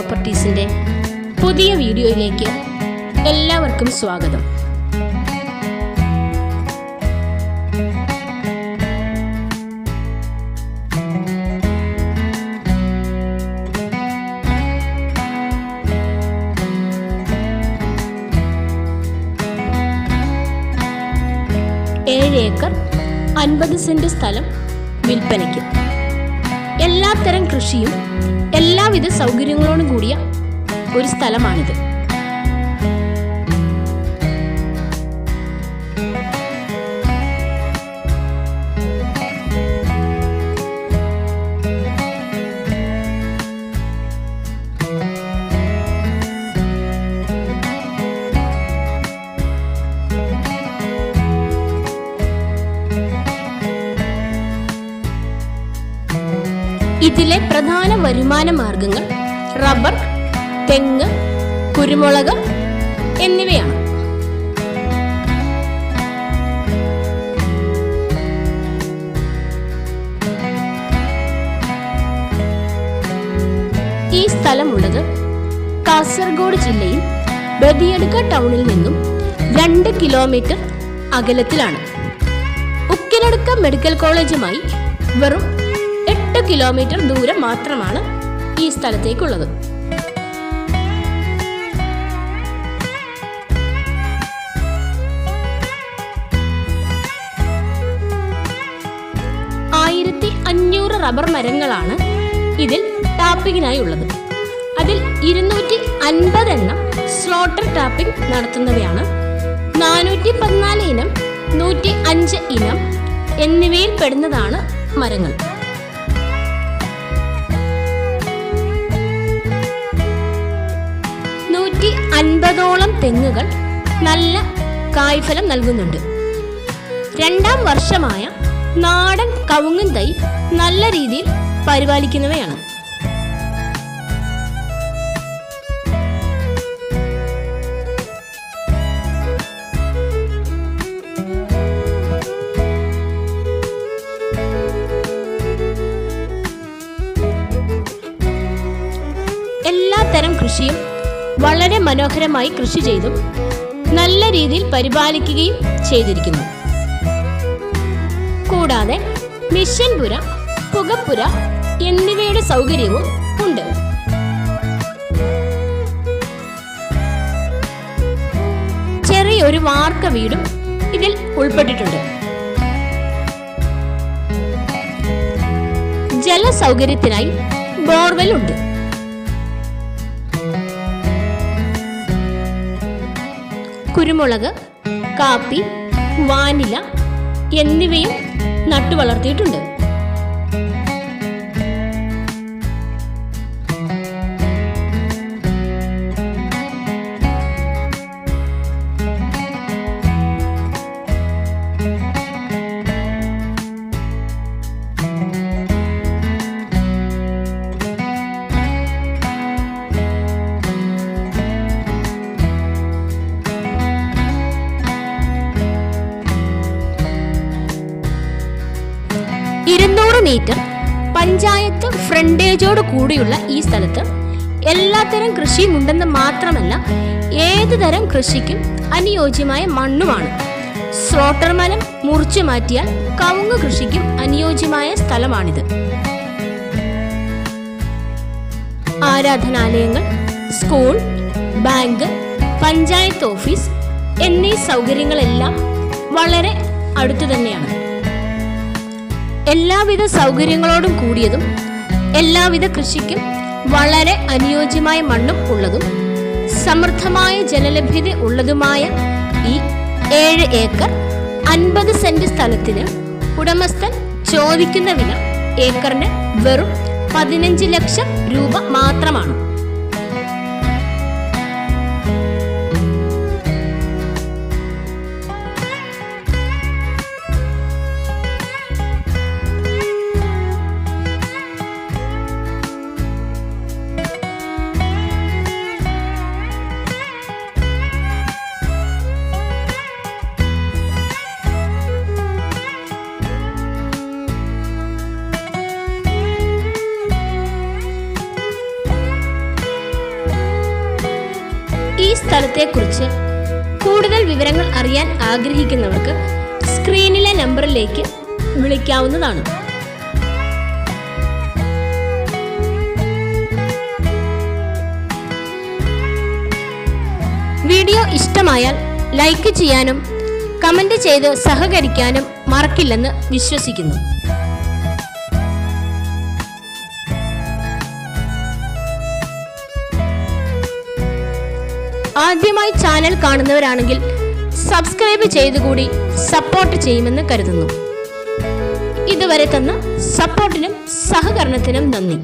പ്രോപ്പർട്ടീസിന്റെ പുതിയ വീഡിയോയിലേക്ക് എല്ലാവർക്കും സ്വാഗതം. ഏഴ് ഏക്കർ അൻപത് സെന്റ് സ്ഥലം വിൽപ്പനയ്ക്ക്. എല്ലാത്തരം കൃഷിയും എല്ലാവിധ സൗകര്യങ്ങളോടും കൂടിയ ഒരു സ്ഥലമാണിത്. ഇതിലെ പ്രധാന വരുമാന മാർഗങ്ങൾ റബ്ബർ തെങ്ങ് കുരുമുളക് എന്നിവയാണ്. ഈ സ്ഥലമുള്ളത് കാസർഗോഡ് ജില്ലയിൽ ബദിയടുക്ക ടൗണിൽ നിന്നും രണ്ട് കിലോമീറ്റർ അകലത്തിലാണ്. ഉക്കിനടുക്ക മെഡിക്കൽ കോളേജുമായി വെറും കിലോമീറ്റർ ദൂരം മാത്രമാണ് ഈ സ്ഥലത്തേക്കുള്ളത്. ആയിരത്തി അഞ്ഞൂറ് റബ്ബർ മരങ്ങളാണ് ഇതിൽ ടാപ്പിങ്ങിനായി ഉള്ളത് അതിൽ ഇരുന്നൂറ്റി അൻപത് എണ്ണം സ്ലോട്ടർ ടാപ്പിംഗ് നടത്തുന്നവയാണ്. നാനൂറ്റി പതിനാല് ഇനം നൂറ്റി അഞ്ച് ഇനം എന്നിവയിൽ പെടുന്നതാണ് മരങ്ങൾ. നൂറ്റി അൻപതോളം തെങ്ങുകൾ നല്ല കായ്ഫലം നൽകുന്നുണ്ട്. രണ്ടാം വർഷമായ നാടൻ കവുങ്ങൻ തൈ നല്ല രീതിയിൽ പരിപാലിക്കുന്നവയാണ്. എല്ലാ തരം കൃഷിയും വളരെ മനോഹരമായി കൃഷി ചെയ്തും നല്ല രീതിയിൽ പരിപാലിക്കുകയും ചെയ്തിരിക്കുന്നു. കൂടാതെ മിഷൻപുര പുകപ്പുര എന്നിവയുടെ സൗകര്യവും ഉണ്ട്. ചെറിയൊരു വാർക്ക വീടും ഇതിൽ ഉൾപ്പെട്ടിട്ടുണ്ട്. ജലസൗകര്യത്തിനായി ബോർവെൽ ഉണ്ട്. കുരുമുളക് കാപ്പി വാനില എന്നിവയും നട്ടു മീറ്റർ പഞ്ചായത്ത് ഫ്രണ്ടേജോട് കൂടിയുള്ള ഈ സ്ഥലത്ത് എല്ലാത്തരം കൃഷിയും ഉണ്ടെന്ന് മാത്രമല്ല ഏത് തരം കൃഷിക്കും അനുയോജ്യമായ മണ്ണുമാണ്. സ്ലോട്ടർ മലം മുറിച്ചു മാറ്റിയാൽ കവുങ്ങ് കൃഷിക്കും അനുയോജ്യമായ സ്ഥലമാണിത്. ആരാധനാലയങ്ങൾ സ്കൂൾ ബാങ്ക് പഞ്ചായത്ത് ഓഫീസ് എന്നീ സൗകര്യങ്ങളെല്ലാം വളരെ അടുത്തു തന്നെയാണ്. എല്ലാവിധ സൗകര്യങ്ങളോടും കൂടിയതും എല്ലാവിധ കൃഷിക്കും വളരെ അനുയോജ്യമായ മണ്ണും ഉള്ളതും സമൃദ്ധമായ ജലലഭ്യത ഉള്ളതുമായ ഈ ഏഴ് ഏക്കർ അൻപത് സെന്റ് സ്ഥലത്തിന് ഉടമസ്ഥൻ ചോദിക്കുന്ന വില ഏക്കറിന് വെറും പതിനഞ്ച് ലക്ഷം രൂപ മാത്രമാണ്. സ്ഥലത്തെക്കുറിച്ച് കൂടുതൽ വിവരങ്ങൾ അറിയാൻ ആഗ്രഹിക്കുന്നവർക്ക് സ്ക്രീനിലെ നമ്പറിലേക്ക് വിളിക്കാവുന്നതാണ്. വീഡിയോ ഇഷ്ടമായാൽ ലൈക്ക് ചെയ്യാനും കമന്റ് ചെയ്ത് സഹകരിക്കാനും മറക്കില്ലെന്ന് വിശ്വസിക്കുന്നു. ആദ്യമായി ചാനൽ കാണുന്നവരാണെങ്കിൽ സബ്സ്ക്രൈബ് ചെയ്തുകൂടി സപ്പോർട്ട് ചെയ്യുമെന്ന് കരുതുന്നു. ഇതുവരെ തന്ന സപ്പോർട്ടിനും സഹകരണത്തിനും നന്ദി.